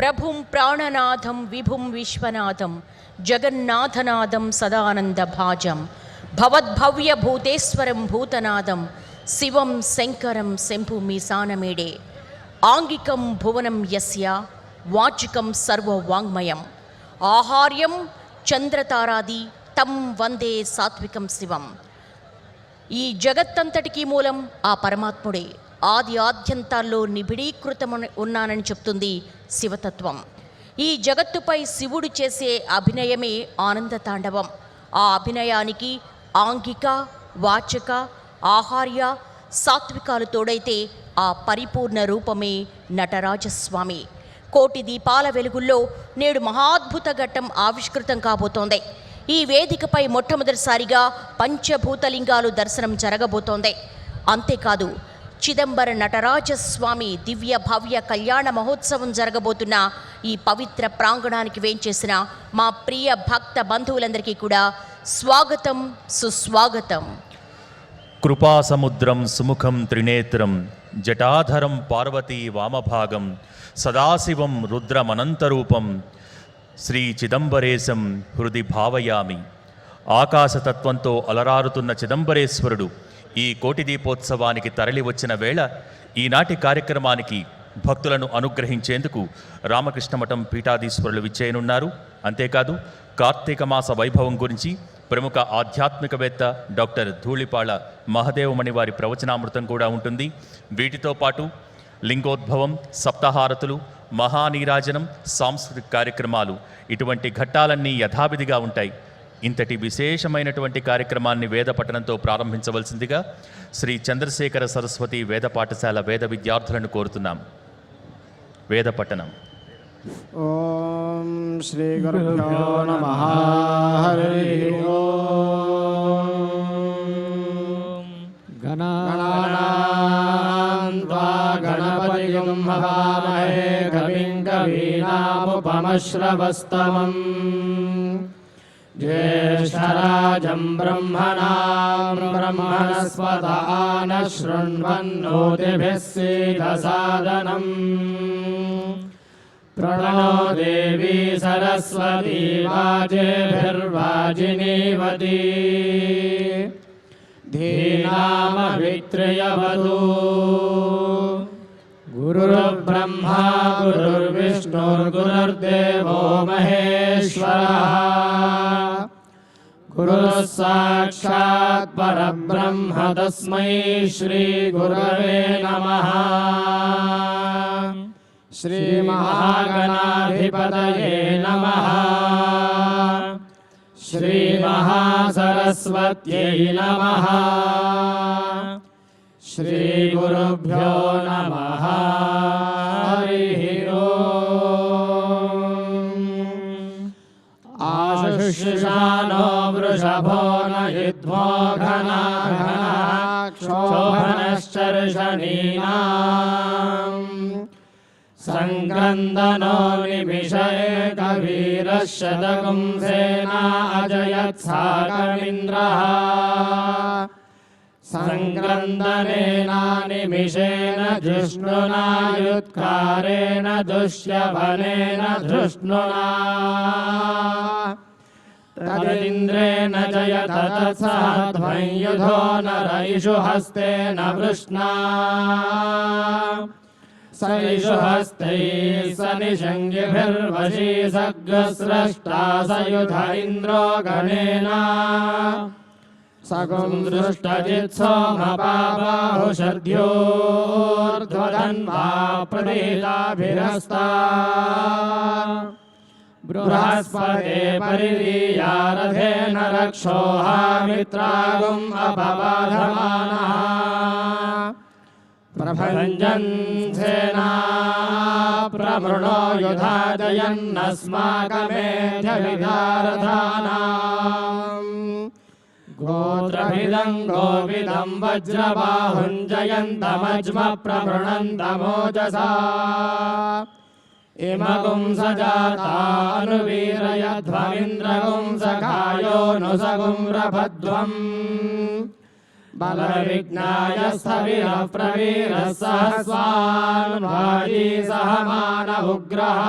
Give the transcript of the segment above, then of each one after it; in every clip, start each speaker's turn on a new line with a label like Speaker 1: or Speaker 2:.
Speaker 1: ప్రభుం ప్రాణనాథం విభుం విశ్వనాథం జగన్నాథనాథం సదానంద భాజం. భవద్భవ్య భూతేశ్వరం భూతనాదం శివం శంకరం శంభు మీసానమేడే ఆంగికం భువనం యస్య వాచికం సర్వవాంగ్మయం. ఆహార్యం చంద్రతారాది తం వందే సాత్వికం శివం. ఈ జగత్తంతటికీ మూలం ఆ పరమాత్ముడే. ఆది ఆద్యంతాల్లో నిబిడీకృతం ఉన్నానని చెప్తుంది శివతత్వం. ఈ జగత్తుపై శివుడు చేసే అభినయమే ఆనంద తాండవం. ఆ అభినయానికి ఆంగిక వాచక ఆహార్య సాత్వికాలు తోడైతే ఆ పరిపూర్ణ రూపమే నటరాజస్వామి. కోటి దీపాల వెలుగుల్లో నేడు మహాద్భుత ఘట్టం ఆవిష్కృతం కాబోతోంది. ఈ వేదికపై మొట్టమొదటిసారిగా పంచభూతలింగాలు దర్శనం జరగబోతోంది. అంతేకాదు చిదంబర నటరాజస్వామి దివ్య భవ్య కళ్యాణ మహోత్సవం జరగబోతున్న ఈ పవిత్ర ప్రాంగణానికి వేంచేసిన మా ప్రియ భక్త బంధువులందరికీ కూడా స్వాగతం సుస్వాగతం.
Speaker 2: కృపాసముద్రం సుముఖం త్రినేత్రం జటాధరం పార్వతీ వామభాగం సదాశివం రుద్రమనంతరూపం శ్రీ చిదంబరేశం హృది భావయామి. ఆకాశతత్వంతో అలరారుతున్న చిదంబరేశ్వరుడు ఈ కోటి దీపోత్సవానికి తరలి వచ్చిన వేళ ఈనాటి కార్యక్రమానికి భక్తులను అనుగ్రహించేందుకు రామకృష్ణ మఠం పీఠాధీశ్వరులు విచ్చేయనున్నారు. అంతేకాదు కార్తీక మాస వైభవం గురించి ప్రముఖ ఆధ్యాత్మికవేత్త డాక్టర్ ధూళిపాళ మహదేవమణి వారి ప్రవచనామృతం కూడా ఉంటుంది. వీటితో పాటు లింగోద్భవం సప్తహారతులు మహానీరాజనం సాంస్కృతిక కార్యక్రమాలు ఇటువంటి ఘట్టాలన్నీ యథావిధిగా ఉంటాయి. ఇంతటి విశేషమైనటువంటి కార్యక్రమాన్ని వేద పఠనంతో ప్రారంభించవలసిందిగా శ్రీ చంద్రశేఖర సరస్వతి వేద పాఠశాల వేద విద్యార్థులను కోరుతున్నాం. వేద పఠనం.
Speaker 3: ఓం శ్రీ గురుభ్యో నమ. हवामहे कविं कवीनामुपमश्रवस्तमम् ज्येष्ठराजं ब्रह्मणां ब्रह्मणस्पदा न शृण्वन्नोतिभिः सीदसादनम् प्रणो देवी सरस्वती वाजेभिर्वाजिनीवती धीनामभित्रयवतु गुरुर्ब्रह्मा गुरुर्विष्णुर्गुरुर्देवो महेश्वरः गुरुः साक्षात् परब्रह्म तस्मै श्रीगुरवे नमः श्रीमहागणाधिपतये नमः श्रीमहासरस्वत्यै नमः श्रीगुरुभ्यो नमः क्षोभनश्चर्षणीनाम् सङ्क्रन्दनो निमिषैकवीरः शतकुंसेना अजयत्साकमिन्द्रः सङ्क्रन्दनेना निमिषेण जिष्णुना युत्कारेण दुष्यवनेन धृष्णुना तदिन्द्रेण जयत तत्सह ध्वंयुधो नरैषु हस्तेन वृष्णा सैषु हस्तैः स निषङ्गिभिर्वशी सग्रस्रष्टा स युध इन्द्रो गणेन सकुं दृष्टजित्सोमपाबाहुषर्ध्योर्ध्वधन्वा प्रदीलाभिरस्ता बृहस्पते परिलीयारथेन रक्षोहामित्रागुम् अपबाधमानः प्रभञ्जन् सेना प्रमृणो युधाजयन्नस्माकमेध्यविधारथानाम् गोत्रभिदं गोविदं वज्रबाहुञ्जयन्तमज्म प्रमृणन्तमोजसा इमगुं सजातानुवीरयध्वमिन्द्रगुं सखायो नु सगुं रभध्वम् बलविघ्नाय स्थविरः प्रवीरः सहस्वान् वाजी सह मानवुग्रः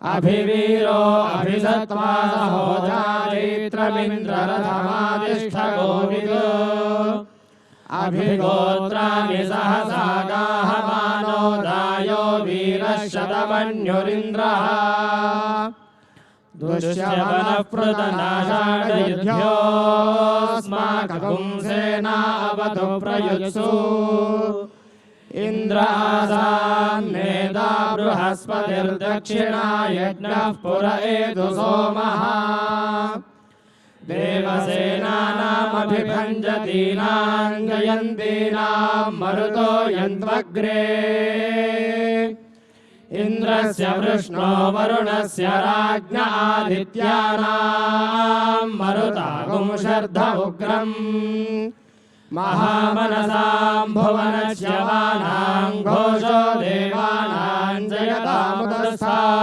Speaker 3: अभिवीरो अभिसत्त्वा सहोजायित्रमिन्द्ररथमादिष्ठगोविदो अभिगोत्राणि सहसा गाहमानो दायो वीरः शतमन्युरिन्द्रः दुष्यवनप्रदनाशाडयुध्योऽस्माकं सेनावतु प्रयुत्सु इन्द्रासान्नेदा बृहस्पतिर्दक्षिणा यज्ञः पुर एतु सोमः देवसेनानामभिभञ्जतीनां जयन्तीनां मरुतो यन्त्वग्रे इन्द्रस्य वृष्णो वरुणस्य राज्ञ आदित्यानां मरुतागुं शर्ध उग्रम् महामनसां भुवनस्य वानां घोषो देवानां जयतामुदस्तात्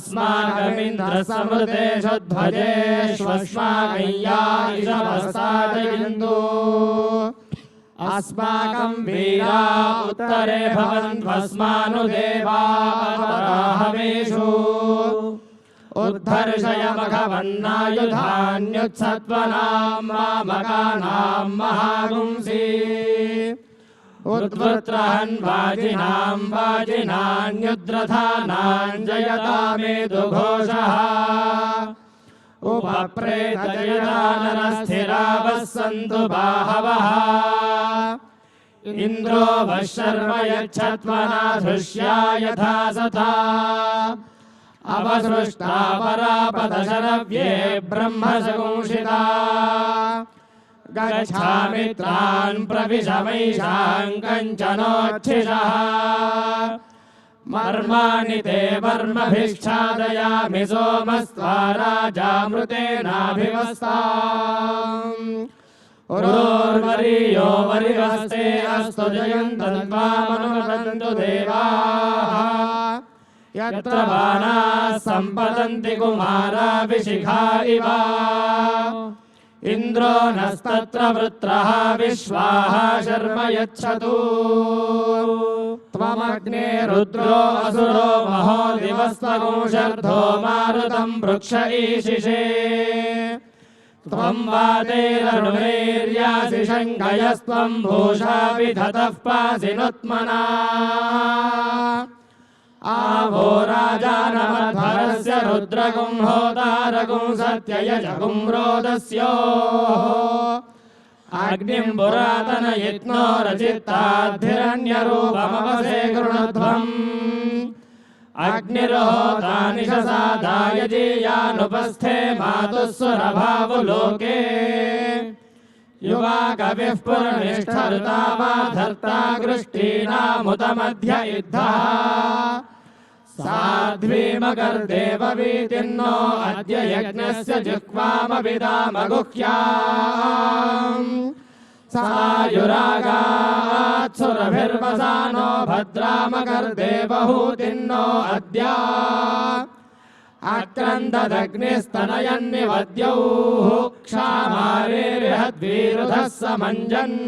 Speaker 3: अस्माकमिन्द्रसमृतेष्वध्वजेष्वस्माकय्यायिषवस्तादयन्तु अस्माकं वीरा उत्तरे भवन्त्वस्मानुदेवाहमेषु उद्धर्षयमघवन्नायुधान्युत्सत्वनां मामकानां महागुंसी। उद्वृत्रहन् वाजिनां वाजिनान्युद्रथानां जयतामेतु घोषः उपप्रेतजयदानरस्थिरावः सन्तु बाहवः इन्द्रो वः शर्म यच्छत्वना धृष्या यथा सथा अवसृष्टा परापदशरव्ये ब्रह्मशंसिता गच्छामि त्रान् प्रविशमैषां कञ्चनोच्छिषः मर्माणि ते वर्मभिक्षादयामि सोमस्त्वा राजामृतेनाभिवस्ताम् उरोर्वरीयो वरिवस्ते अस्तु जयन्तन्त्वामनुमदन्तु देवाः यत्र बाणाः सम्पतन्ति कुमाराभिशिखा इव इन्द्रो नस्तत्र वृत्रः विश्वाः शर्म यच्छतु। त्वमग्ने रुद्रो असुरो महो दिवस्त्वगुंशर्धो मारुतं वृक्ष ईशिषे। त्वं वातेरनुमेर्यासि शङ्खयस्त्वं भूषा विधतः पासि आवो राजानमध्वरस्य रुद्रगुं होतारगुं सत्ययजगुं रोदस्योः अग्निं पुरातनयत्नो रचित्ताद्धिरण्यरूपमवसे कृणध्वम् अग्निर्होतानिशसादाय जीयानुपस्थे मातुः सुरभावुलोके युवा कविः पुरनिष्ठरुता वा धर्ता गृष्टीनामुतमध्य इद्धः साध्वीमकर्देववीतिन्नो अद्य यज्ञस्य जिह्वामविदामगुह्याम्। सायुरागात्सुरभिर्वसानो भद्रामकर्देवहूतिन्नो अद्य। अक्रन्ददग्निस्तनयन्निवद्यौः क्षामारेर्हद्वीरुधः समञ्जन्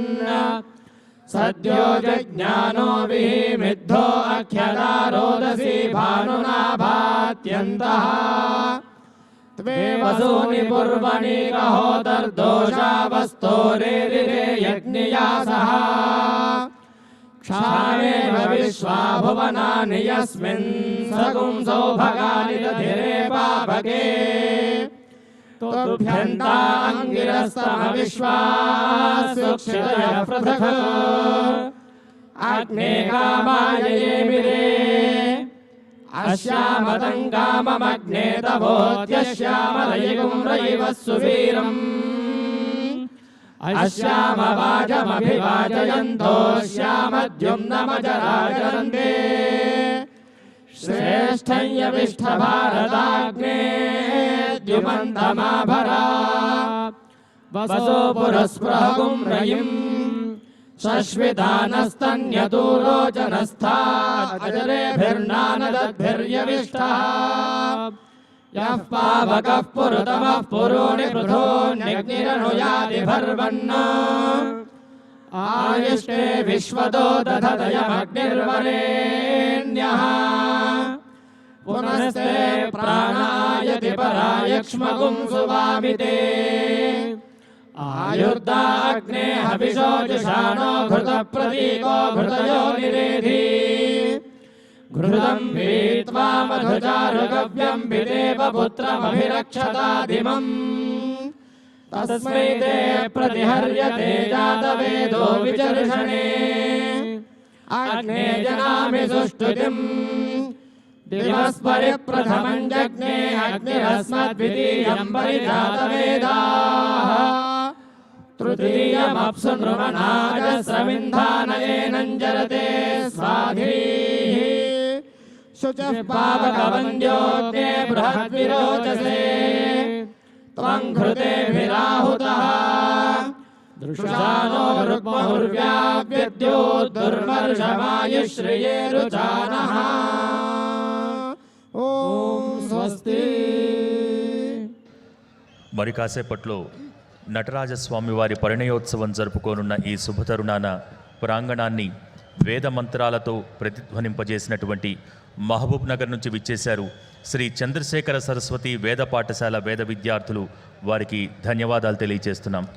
Speaker 3: सद्यो जज्ञानो विहिमिद्धो अख्यदारोदसी भानुनाभात्यन्तः। त्वे वसूनि पूर्वणि कहोदर्दोषावस्तोरेरिरे यज्ञियासः क्षामेव विश्वा विश्वाभुवनानि यस्मिन् सगुंसौभगानि दधिरे पापके। तुभ्यन्ता अङ्गिरस्तमविश्वासुक्षितयः पृथक्। अग्ने कामाययेमिरे अश्यामतङ्गाममग्ने तभोत्यश्यामरयिगुं सुवीरम् अश्यामवाजमभिवाजयन्तो श्यामद्युम्नमजराजरन्ते श्रेष्ठयविष्ठभारताग्ने द्युमन्तमाभरा वसो पुरस्पृहगुं रयिम् शश्वितानस्तन्यदूरोचनस्था अजरेभिर्नानदद्भिर्यविष्ठः यः पावकः पुरुतमः पुरूणि पृथोऽन्यग्निरनुयाति भर्वन्न आयुष्टे विश्वतो दधदयमग्निर्वरेण्यः पुनस्ते प्राणायति परायक्ष्मगुं सुवामिते। आयुर्दाग्ने हविषो जुषाणो घृतप्रतीको घृतयो निरेधि। घृतम् पीत्वा मधुचारुगव्यम् विदेव पुत्रमभिरक्षताधिमम् तस्मै ते प्रतिहर्यते जातवेदो विचर्षणे। अग्ने जनामि सुष्ठुतिम्। दिवस्परि प्रथमम् जग्ने अग्निरस्मद्वितीयम् परिजातवेदाः। तृतीयमप्सु स्वाधीः। शुचः पावकवन्द्योऽग्ने बृहद्विरोचसे त्वम् घृतेभिराहुतः दृशानो रुक्महुर्व्याव्यद्योद्दुर्वर्षमायुश्रिये रुचानः ॐ स्वस्ति
Speaker 2: మరి కాసేపట్లో నటరాజస్వామి వారి పరిణయోత్సవం జరుపుకోనున్న ఈ శుభతరుణాన ప్రాంగణాన్ని వేద మంత్రాలతో ప్రతిధ్వనింపజేసినటువంటి మహబూబ్ నగర్ నుంచి విచ్చేశారు. శ్రీ చంద్రశేఖర సరస్వతి వేద పాఠశాల వేద విద్యార్థులు వారికి ధన్యవాదాలు తెలియజేస్తున్నాం.